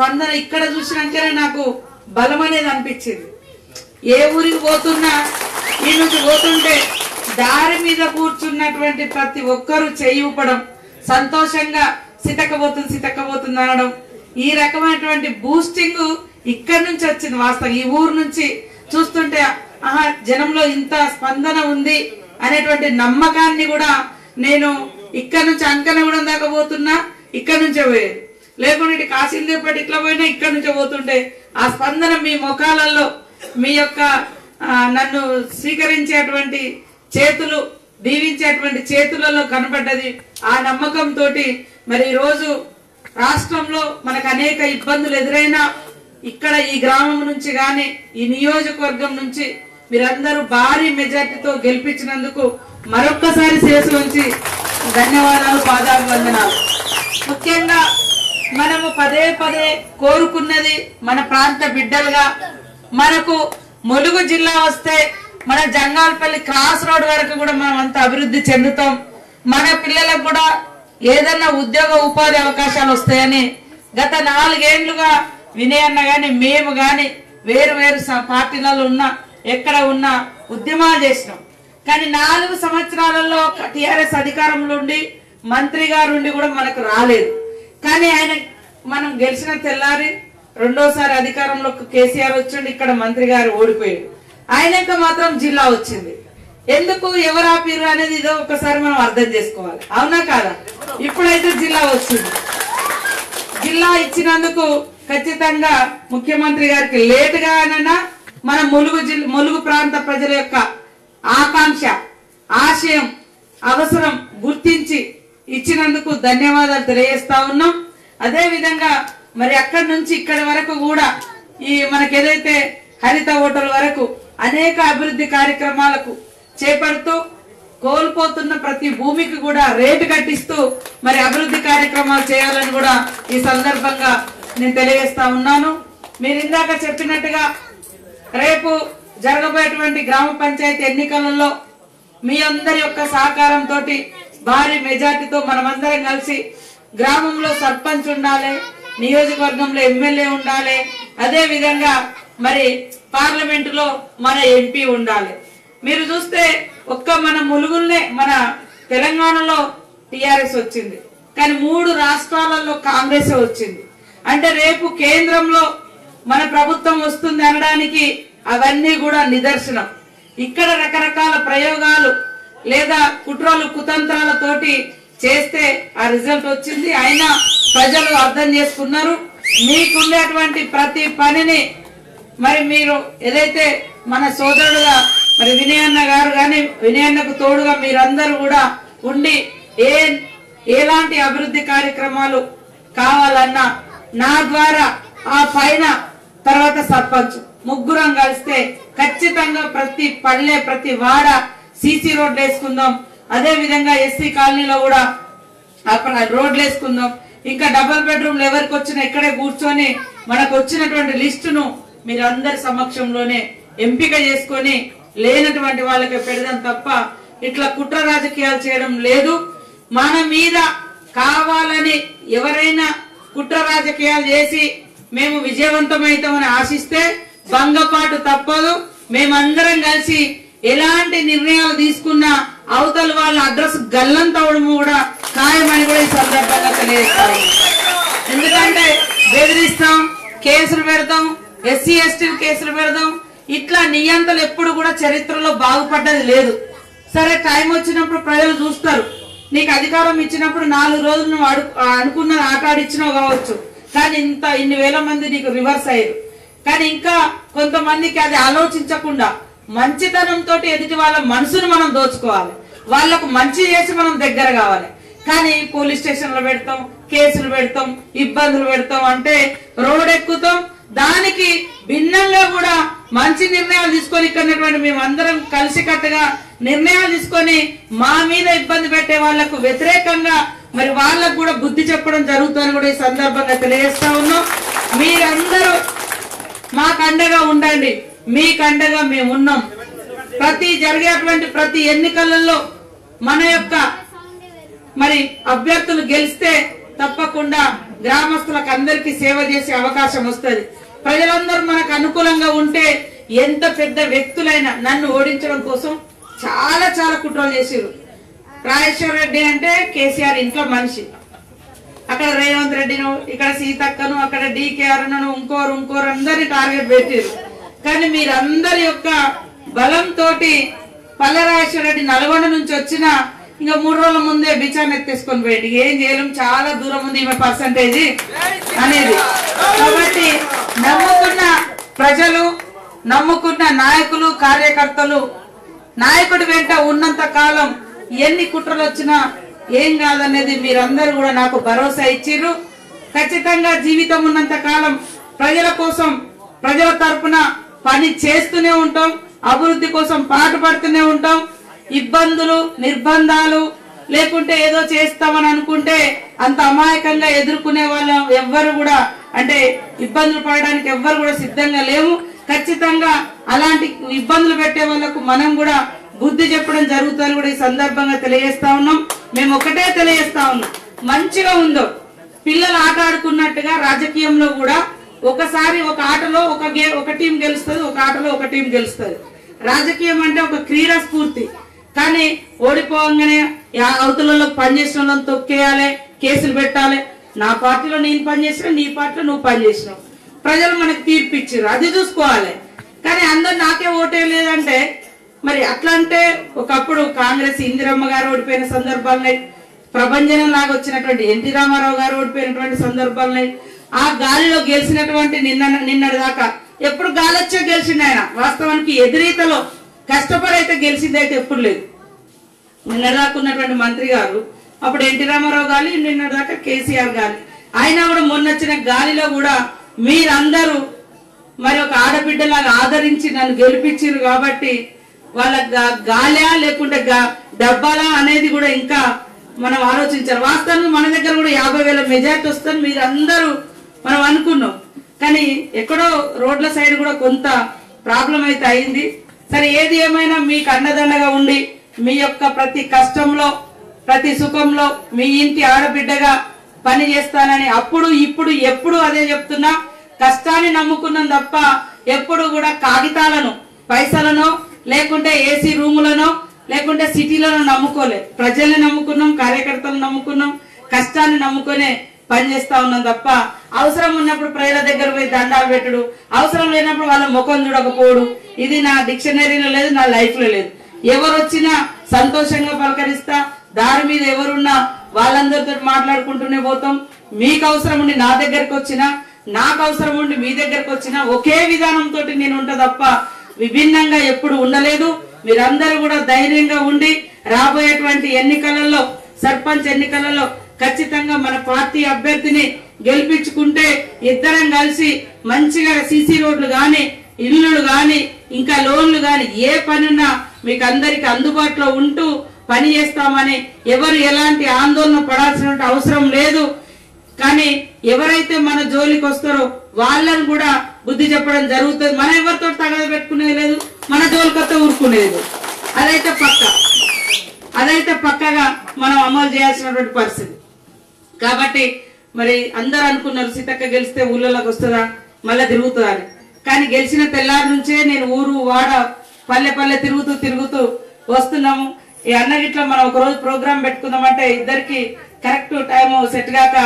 స్పందన ఇక్కడ చూసినాకనే నాకు బలం అనేది అనిపించింది. ఏ ఊరికి పోతున్నా ఈ నుంచి పోతుంటే దారి మీద కూర్చున్నటువంటి ప్రతి ఒక్కరూ చేయివ్వడం సంతోషంగా సితకపోతుంది సితకపోతుంది అనడం ఈ రకమైనటువంటి బూస్టింగ్ ఇక్కడ నుంచి వచ్చింది వాస్తవం. ఈ ఊరు నుంచి చూస్తుంటే ఆహా జనంలో ఇంత స్పందన ఉంది అనేటువంటి నమ్మకాన్ని కూడా నేను ఇక్కడ నుంచి అంకనగూడెం దాకా పోతున్నా ఇక్కడ నుంచే పోయేది. లేకుంటే ఇటు ఇట్లా పోయినా ఇక్కడ నుంచే పోతుంటే ఆ స్పందన మీ ముఖాలలో మీ యొక్క నన్ను స్వీకరించేటువంటి చేతులు దీవించేటువంటి చేతులలో కనపడ్డది ఆ నమ్మకంతో మరి ఈరోజు రోజు రాష్ట్రంలో మనకు అనేక ఇబ్బందులు ఎదురైనా ఇక్కడ ఈ గ్రామం నుంచి కానీ ఈ నియోజకవర్గం నుంచి మీరందరూ భారీ మెజార్టీతో గెలిపించినందుకు మరొక్కసారి శిరసు నుంచి ధన్యవాదాలు పాదాభివందనాలు. ముఖ్యంగా మనము పదే పదే కోరుకున్నది మన ప్రాంత బిడ్డలుగా. మనకు ములుగు జిల్లా వస్తే మన జంగాలపల్లి క్రాస్ రోడ్ వరకు కూడా మనం అంత అభివృద్ధి చెందుతాం. మన పిల్లలకు కూడా ఏదన్నా ఉద్యోగ ఉపాధి అవకాశాలు వస్తాయని గత నాలుగేండ్లుగా వినయ్ అన్న మేము కానీ వేరు వేరు పార్టీలలో ఉన్న ఎక్కడ ఉన్న ఉద్యమాలు చేసినాం. కానీ నాలుగు సంవత్సరాలలో టీఆర్ఎస్ అధికారంలో ఉండి మంత్రి గారు ఉండి కూడా మనకు రాలేదు. కానీ ఆయన మనం గెలిచిన తెల్లారి రెండోసారి అధికారంలో కేసీఆర్ వచ్చిండు ఇక్కడ మంత్రి గారు ఓడిపోయాడు ఆయనక మాత్రం జిల్లా వచ్చింది. ఎందుకు ఎవరు ఆపిర్రు అనేది ఇదో ఒకసారి మనం అర్థం చేసుకోవాలి. అవునా కాదా? ఇప్పుడైతే జిల్లా వచ్చింది. జిల్లా ఇచ్చినందుకు ఖచ్చితంగా ముఖ్యమంత్రి గారికి లేటుగా అయినా మన ములుగు జిల్లా ములుగు ప్రాంత ప్రజల యొక్క ఆకాంక్ష ఆశయం అవసరం గుర్తించి ఇచ్చినందుకు ధన్యవాదాలు తెలియజేస్తా ఉన్నాం. అదే విధంగా మరి అక్కడి నుంచి ఇక్కడి వరకు కూడా ఈ మనకి ఏదైతే హరిత హోటల్ వరకు అనేక అభివృద్ధి కార్యక్రమాలకు చేపడుతూ కోల్పోతున్న ప్రతి భూమికి కూడా రేటు కట్టిస్తూ మరి అభివృద్ధి కార్యక్రమాలు చేయాలని కూడా ఈ సందర్భంగా నేను తెలియజేస్తా ఉన్నాను. మీరు ఇందాక చెప్పినట్టుగా రేపు జరగబోయేటువంటి గ్రామ పంచాయతీ ఎన్నికలలో మీ అందరి యొక్క సహకారంతో భారీ మెజార్టీతో మనమందరం కలిసి గ్రామంలో సర్పంచ్ ఉండాలి నియోజకవర్గంలో ఎమ్మెల్యే ఉండాలి అదే విధంగా మరి పార్లమెంటులో మన ఎంపీ ఉండాలి. మీరు చూస్తే ఒక్క మన ములుగుల్నే మన తెలంగాణలో టిఆర్ఎస్ వచ్చింది. కానీ మూడు రాష్ట్రాలలో కాంగ్రెస్ వచ్చింది. అంటే రేపు కేంద్రంలో మన ప్రభుత్వం వస్తుంది అనడానికి అవన్నీ కూడా నిదర్శనం. ఇక్కడ రకరకాల ప్రయోగాలు లేదా కుట్రలు కుతంత్రాలతోటి చేస్తే ఆ రిజల్ట్ వచ్చింది. అయినా ప్రజలు అర్థం చేసుకున్నారు. మీకుండేటువంటి ప్రతి పనిని మరి మీరు ఏదైతే మన సోదరుడుగా మరి వినయన్న గారు కానీ వినయన్నకు తోడుగా మీరందరూ కూడా ఉండి ఏ ఎలాంటి అభివృద్ధి కార్యక్రమాలు కావాలన్నా నా ద్వారా ఆ పైన తర్వాత సర్పంచ్ ముగ్గురం కలిస్తే ఖచ్చితంగా ప్రతి పల్లె ప్రతి వాడ సీసీ రోడ్లు వేసుకుందాం అదే విధంగా ఎస్సీ కాలనీలో కూడా అక్కడ రోడ్లు వేసుకుందాం ఇంకా డబుల్ బెడ్రూమ్లు ఎవరికి వచ్చినా ఇక్కడే కూర్చొని మనకు వచ్చినటువంటి లిస్టును మీరందరి సమక్షంలోనే ఎంపిక చేసుకొని లేనటువంటి వాళ్ళకి పెడదాం తప్ప ఇట్లా కుట్ర రాజకీయాలు చేయడం లేదు. మన మీద కావాలని ఎవరైనా కుట్ర రాజకీయాలు చేసి మేము విజయవంతమవుతామని ఆశిస్తే భంగపాటు తప్పదు. మేమందరం కలిసి ఎలాంటి నిర్ణయాలు తీసుకున్నా అవతల వాళ్ళ అడ్రస్ గల్లంతవడం కూడా ఖాయమని కూడా ఈ సందర్భంగా తెలియజేస్తాను. ఎందుకంటే బెదిరిస్తాం కేసులు పెడతాం ఎస్సీ ఎస్టీ కేసులు పెడదాం ఇట్లా నియంతలు ఎప్పుడు కూడా చరిత్రలో బాగుపడ్డది లేదు. సరే టైం వచ్చినప్పుడు ప్రజలు చూస్తారు. నీకు అధికారం ఇచ్చినప్పుడు నాలుగు రోజులు నువ్వు అడు అనుకున్న ఆటాడిచ్చినావు కావచ్చు. కానీ ఇంత ఇన్ని వేల మంది నీకు రివర్స్ అయ్యారు. కానీ ఇంకా కొంతమందికి అది ఆలోచించకుండా మంచితనంతో ఎదుటి వాళ్ళ మనసును మనం దోచుకోవాలి. వాళ్ళకు మంచి చేసి మనం దగ్గర కావాలి. కానీ పోలీస్ స్టేషన్లో పెడతాం కేసులు పెడతాం ఇబ్బందులు పెడతాం అంటే రోడ్ ఎక్కుతాం దానికి భిన్నంగా కూడా మంచి నిర్ణయాలు తీసుకొని ఇక్కడ ఉన్నటువంటి మేమందరం కలిసికట్టుగా నిర్ణయాలు తీసుకొని మా మీద ఇబ్బంది పెట్టే వాళ్ళకు వ్యతిరేకంగా మరి వాళ్ళకు కూడా బుద్ధి చెప్పడం జరుగుతుందని కూడా ఈ సందర్భంగా తెలియజేస్తా ఉన్నాం. మీరందరూ మాకు అండగా ఉండండి. మీ కండగా మేము ఉన్నాం ప్రతి జరిగేటువంటి ప్రతి ఎన్నికలలో మన యొక్క మరి అభ్యర్థులు గెలిస్తే తప్పకుండా గ్రామస్తులకు అందరికీ సేవ చేసే అవకాశం వస్తుంది. ప్రజలందరూ మనకు అనుకూలంగా ఉంటే ఎంత పెద్ద వ్యక్తులైనా నన్ను ఓడించడం కోసం చాలా చాలా కుట్రలు చేసారు రాజేశ్వర రెడ్డి అంటే కేసీఆర్ ఇంట్లో మనిషి. అక్కడ రేవంత్ రెడ్డిను ఇక్కడ సీతక్కను అక్కడ డీకేఆర్ ఇంకోరు ఇంకోరు అందరిని టార్గెట్ పెట్టారు కానీ మీరందరి యొక్క బలంతో పల్లెరాజేశ్వర రెడ్డి నల్గొండ నుంచి వచ్చిన ఇంకా మూడు రోజుల ముందే బిచాన్ ఎత్తేసుకొని పోయింది ఏం చేయలేం చాలా దూరం ఉంది ఈమె పర్సంటేజ్ అనేది. కాబట్టి నమ్ముకున్న ప్రజలు నమ్ముకున్న నాయకులు కార్యకర్తలు నాయకుడి వెంట ఉన్నంత కాలం ఎన్ని కుట్రలు వచ్చినా ఏం కాదనేది మీరందరూ కూడా నాకు భరోసా ఇచ్చిర్రు. ఖచ్చితంగా జీవితం ఉన్నంత కాలం ప్రజల కోసం ప్రజల తరఫున పని చేస్తూనే ఉంటాం అభివృద్ధి కోసం పాటుపడుతూనే ఉంటాం. ఇబ్బందులు నిర్బంధాలు లేకుంటే ఏదో చేస్తామని అనుకుంటే అంత అమాయకంగా ఎదుర్కొనే వాళ్ళం ఎవ్వరు కూడా. అంటే ఇబ్బందులు పడడానికి ఎవ్వరు కూడా సిద్ధంగా లేవు. ఖచ్చితంగా అలాంటి ఇబ్బందులు పెట్టే వాళ్ళకు మనం కూడా బుద్ధి చెప్పడం జరుగుతుందని కూడా ఈ సందర్భంగా తెలియజేస్తా ఉన్నాం. మేము ఒకటే తెలియజేస్తా ఉన్నాం. మంచిగా ఉందో పిల్లలు ఆట ఆడుకున్నట్టుగా రాజకీయంలో కూడా ఒకసారి ఒక ఆటలో ఒక గే ఒక టీం గెలుస్తుంది ఒక ఆటలో ఒక టీం గెలుస్తుంది. రాజకీయం అంటే ఒక క్రీడా స్ఫూర్తి. కానీ ఓడిపోగానే యా- అవతలలో పనిచేసిన వాళ్ళని తొక్కేయాలి కేసులు పెట్టాలి. నా పార్టీలో నేను పనిచేసిన నీ పార్టీలో నువ్వు పనిచేసినావు ప్రజలు మనకు తీర్పు ఇచ్చారు అది చూసుకోవాలి. కానీ అందరు నాకే ఓటే లేదంటే మరి అట్లా అంటే ఒకప్పుడు కాంగ్రెస్ ఇందిరమ్మ గారు ఓడిపోయిన సందర్భాలున్నాయి ప్రభంజనం లాగా వచ్చినటువంటి ఎన్టీ రామారావు గారు ఓడిపోయినటువంటి సందర్భాలున్నాయి ఆ గాలిలో గెలిచినటువంటి నిన్న నిన్నటి దాకా ఎప్పుడు గాలి వచ్చే గెలిచిండు ఆయన. వాస్తవానికి ఎదురీతలో కష్టపడి అయితే గెలిచింది అయితే ఎప్పుడు లేదు. నిన్న ఉన్నటువంటి మంత్రి గారు అప్పుడు ఎన్టీ రామారావు గాలి నిన్న దాకా కేసీఆర్ గాలి అయినా కూడా మొన్న వచ్చిన గాలిలో కూడా మీరందరూ మరి ఒక ఆడబిడ్డలాగా ఆదరించి నన్ను గెలిపించారు కాబట్టి వాళ్ళ గాలియా గాలా లేకుంటే డబ్బాలా అనేది కూడా ఇంకా మనం ఆలోచించారు వాస్తవానికి మన దగ్గర కూడా యాభై వేల మెజార్టీ వస్తుంది. మీరందరూ మనం అనుకున్నాం. కానీ ఎక్కడో రోడ్ల సైడ్ కూడా కొంత ప్రాబ్లం అయితే అయింది. సరే ఏది ఏమైనా మీకు అండదండగా ఉండి మీ యొక్క ప్రతి కష్టంలో ప్రతి సుఖంలో మీ ఇంటి ఆడబిడ్డగా పని చేస్తానని అప్పుడు ఇప్పుడు ఎప్పుడు అదే చెప్తున్నా కష్టాన్ని నమ్ముకున్నాం తప్ప ఎప్పుడు కూడా కాగితాలను పైసలను లేకుంటే ఏసీ రూములను లేకుంటే సిటీలను నమ్ముకోలే. ప్రజల్ని నమ్ముకున్నాం కార్యకర్తలను నమ్ముకున్నాం కష్టాన్ని నమ్ముకునే పని చేస్తా ఉన్నాం తప్ప అవసరం ఉన్నప్పుడు ప్రజల దగ్గర పోయి దండాలు పెట్టడు. అవసరం లేనప్పుడు వాళ్ళ ముఖం చూడకపోవడు ఇది నా డిక్షనరీలో లేదు నా లైఫ్లో లేదు. ఎవరు వచ్చినా సంతోషంగా పలకరిస్తా దారి మీద ఎవరున్నా వాళ్ళందరితో మాట్లాడుకుంటూనే పోతాం. మీకు అవసరం ఉండి నా దగ్గరకు వచ్చినా నాకు అవసరం ఉండి మీ దగ్గరకు వచ్చినా ఒకే విధానంతో నేను ఉంటా తప్ప విభిన్నంగా ఎప్పుడు ఉండలేదు. మీరందరూ కూడా ధైర్యంగా ఉండి రాబోయేటువంటి ఎన్నికలలో సర్పంచ్ ఎన్నికలలో ఖచ్చితంగా మన పార్టీ అభ్యర్థిని గెలిపించుకుంటే ఇద్దరం కలిసి మంచిగా సీసీ రోడ్లు గాని ఇల్లులు గాని ఇంకా లోన్లు గాని ఏ పనున్నా మీకు అందరికి అందుబాటులో ఉంటూ పని చేస్తామని ఎవరు ఎలాంటి ఆందోళన పడాల్సిన అవసరం లేదు. కానీ ఎవరైతే మన జోలికి వస్తారో వాళ్ళని కూడా బుద్ధి చెప్పడం జరుగుతుంది. మనం ఎవరితో తగద పెట్టుకునేది లేదు మన జోలికొత్త ఊరుకునేది అదైతే పక్క. అదైతే పక్కగా మనం అమలు చేయాల్సినటువంటి పరిస్థితి. కాబట్టి మరి అందరు అనుకున్నారు సీతక్క గెలిస్తే ఊళ్ళలోకి వస్తుందా? మళ్ళీ తిరుగుతుందా అని. కానీ గెలిచిన తెల్లారి నుంచే నేను ఊరు వాడ పల్లె పల్లె తిరుగుతూ తిరుగుతూ వస్తున్నాము. ఈ అన్న గిట్ల మనం ఒక రోజు ప్రోగ్రామ్ పెట్టుకుందామంటే ఇద్దరికి కరెక్ట్ టైం సెట్ కాక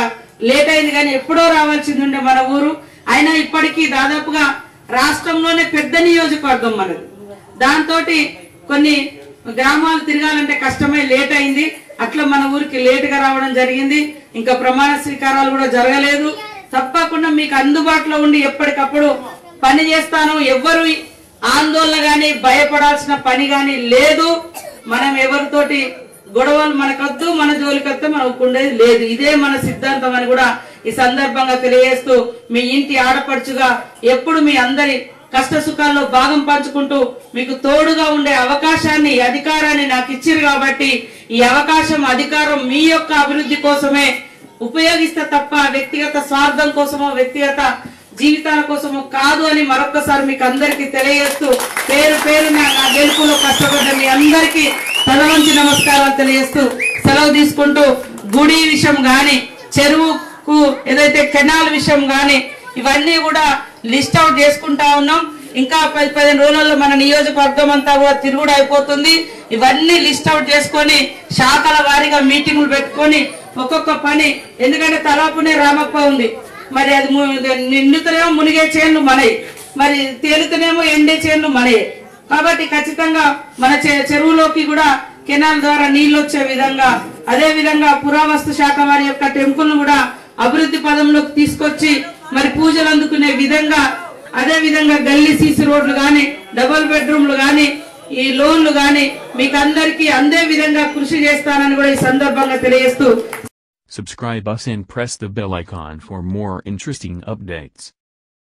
లేట్ అయింది కానీ ఎప్పుడో రావాల్సింది ఉండే మన ఊరు. అయినా ఇప్పటికీ దాదాపుగా రాష్ట్రంలోనే పెద్ద నియోజకవర్గం మనది. దాంతో కొన్ని గ్రామాలు తిరగాలంటే కష్టమై లేట్ అయింది. అట్లా మన ఊరికి లేటుగా రావడం జరిగింది. ఇంకా ప్రమాణ స్వీకారాలు కూడా జరగలేదు. తప్పకుండా మీకు అందుబాటులో ఉండి ఎప్పటికప్పుడు పని చేస్తాను. ఎవ్వరు ఆందోళన కానీ భయపడాల్సిన పని కానీ లేదు. మనం ఎవరితోటి గొడవలు మనకొద్దు మన జోలికొద్దు మనకు ఉండేది లేదు. ఇదే మన సిద్ధాంతం అని కూడా ఈ సందర్భంగా తెలియజేస్తూ మీ ఇంటి ఆడపడుచుగా ఎప్పుడు మీ అందరి కష్ట సుఖాల్లో భాగం పంచుకుంటూ మీకు తోడుగా ఉండే అవకాశాన్ని అధికారాన్ని నాకు ఇచ్చిరు కాబట్టి ఈ అవకాశం అధికారం మీ యొక్క అభివృద్ధి కోసమే ఉపయోగిస్తే తప్ప వ్యక్తిగత స్వార్థం కోసమో వ్యక్తిగత జీవితాల కోసమో కాదు అని మరొక్కసారి మీకు అందరికీ తెలియజేస్తూ పేరు పేరున నా గెలుపులో కష్టపడ్డ మీ అందరికీ తలవంచి నమస్కారాలు తెలియజేస్తూ సెలవు తీసుకుంటూ గుడి విషయం గాని చెరువుకు ఏదైతే కెనాల్ విషయం గాని ఇవన్నీ కూడా లిస్ట్ అవుట్ చేసుకుంటా ఉన్నాం. ఇంకా పది పదిహేను రోజుల్లో మన నియోజకవర్గం అంతా కూడా తిరుగుడు అయిపోతుంది. ఇవన్నీ లిస్ట్ అవుట్ చేసుకొని శాఖల వారీగా మీటింగులు పెట్టుకొని ఒక్కొక్క పని. ఎందుకంటే తలాపునే రామప్ప ఉంది. మరి అది ము- నిండుతనేమో మునిగే చేన్లు మనయి. మరి తేలుతనేమో ఎండే చేన్లు మనయే. కాబట్టి ఖచ్చితంగా మన చె- చెరువులోకి కూడా కెనాల్ ద్వారా నీళ్ళు వచ్చే విధంగా అదే విధంగా పురావస్తు శాఖ వారి యొక్క టెంపుల్ కూడా అభివృద్ధి పదంలోకి తీసుకొచ్చి మరి పూజలు అందుకునే విధంగా అదే విధంగా గల్లీ సీసీ రోడ్లు కానీ డబుల్ బెడ్రూమ్లు కానీ ఈ లోన్లు గాని మీకు అందరికీ అందే విధంగా కృషి చేస్తానని కూడా ఈ సందర్భంగా తెలియజేస్తూ Subscribe us and press the bell icon for more interesting updates.